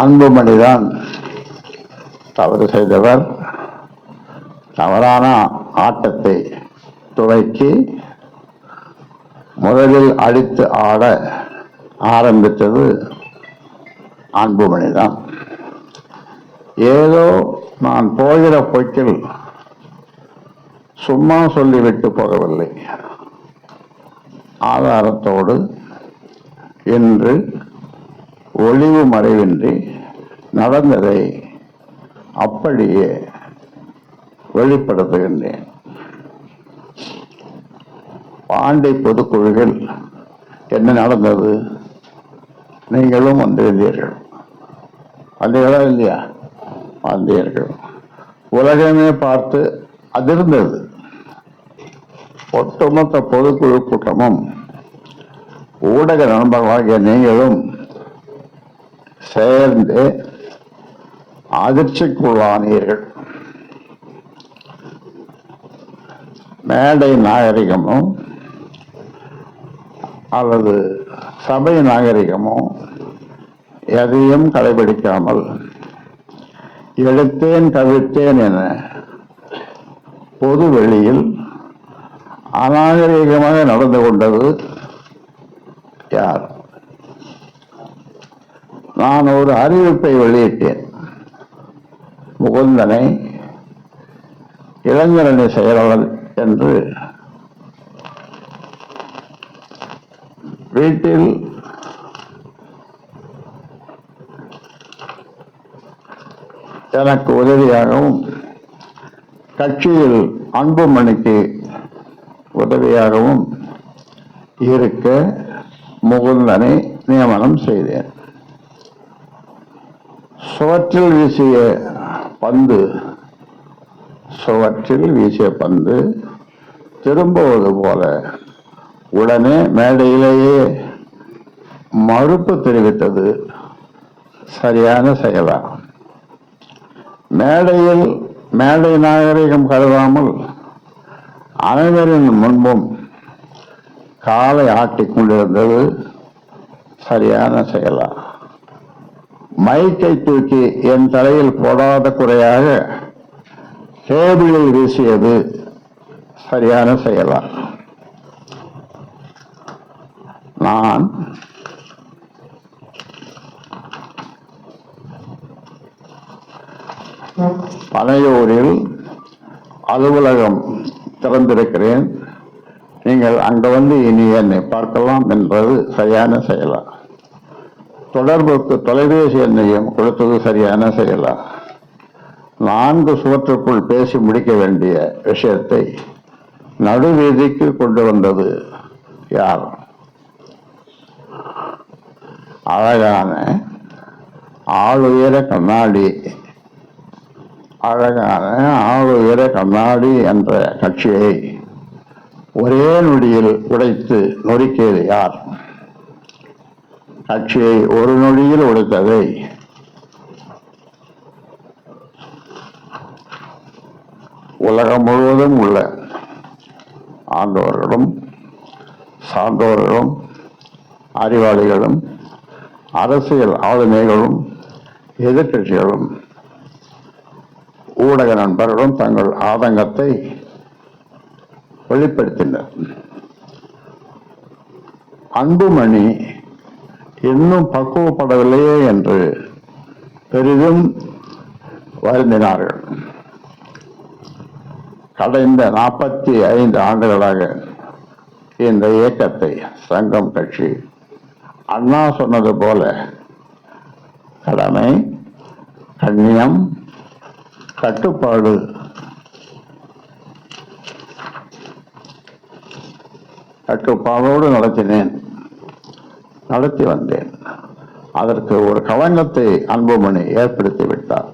அன்புமணிதான் தவறு செய்தவர். தவறான ஆட்டத்தை துவக்கி முதலில் அடித்து ஆட ஆரம்பித்தது அன்புமணிதான். ஏதோ நான் போகிற போக்கில் சும்மா சொல்லிவிட்டு போகவில்லை. ஆதாரத்தோடு இன்று ஒளிவு மறைவின்றி நடந்ததை அப்படியே வெளிப்படுத்துகின்றேன். பாண்டை பொதுக்குழுவில் என்ன நடந்தது? நீங்களும் வந்திருந்தீர்கள். வந்தீர்களா இல்லையா? வந்தீர்கள். உலகமே பார்த்து அதிர்ந்தது. ஒட்டுமொத்த பொதுக்குழு கூட்டமும் ஊடக நண்பர்களாகிய நீங்களும் சேர்ந்து அதிர்ச்சிக்குள்ளானீர்கள். மேடை நாகரிகமோ அல்லது சபை நாகரிகமோ எதையும் கடைபிடிக்காமல் எடுத்தேன் கவிழ்த்தேன் என பொது வெளியில் அநாகரிகமாக நடந்து கொண்டது யார்? நான் ஒரு அறிவிப்பை வெளியிட்டேன். முகுந்தனை இளைஞரணி செயலாளர் என்று வீட்டில் எனக்கு உதவியாகவும் கட்சியில் அன்புமணிக்கு உதவியாகவும் இருக்க முகுந்தனை நியமனம் செய்தேன். சுவற்றில் வீசிய பந்து சுவற்றில் வீசிய பந்து திரும்புவது போல உடனே மேடையிலேயே மறுப்பு தெரிவித்தது சரியான செயலா மேடையில் மேடை நாகரிகம் கருதாமல் அனைவரின் முன்பும் காலை ஆட்டி கொண்டிருந்தது சரியான செயலா. மைக்கை தூக்கி என் தலையில் போடாத குறையாக டேபிளில் வீசியது சரியான செயலா. நான் பனையூரில் அலுவலகம் திறந்திருக்கிறேன். நீங்கள் அங்க வந்து இனி என்னை பார்க்கலாம் என்பது சரியான செயலா. தொடர்புக்கு தொலைபேசி எண்ணையும் கொடுத்தது சரியான செயலா? நான்கு சுவற்றுக்குள் பேசி முடிக்க வேண்டிய விஷயத்தை நடுவீதிக்கு கொண்டு வந்தது யார்? அழகான ஆளுயர கண்ணாடி. அழகான ஆளுயர கண்ணாடி என்ற கட்சியை ஒரே நொடியில் உடைத்து நொறுக்கியது யார்? கட்சியை ஒரு நொடியில் உடைத்ததை. உலகம் முழுவதும் உள்ள ஆண்டவர்களும் சார்ந்தோர்களும் அறிவாளிகளும் அரசியல் ஆளுமைகளும் எதிர்கட்சிகளும் ஊடக நண்பர்களும் தங்கள் ஆதங்கத்தை வெளிப்படுத்தினர். அன்புமணி இன்னும் பக்குவப்படவில்லையே என்று பெரிதும் வருந்தினார்கள். கடந்த நாற்பத்தி ஐந்து ஆண்டுகளாக இந்த இயக்கத்தை சங்கம் கட்சி அண்ணா சொன்னது போல கடமை கண்ணியம் கட்டுப்பாடு கட்டுப்பாடோடு நடத்தினேன். நடத்தி வந்தேன். அதற்கு ஒரு களங்கத்தை அன்புமணி ஏற்படுத்தி விட்டார்.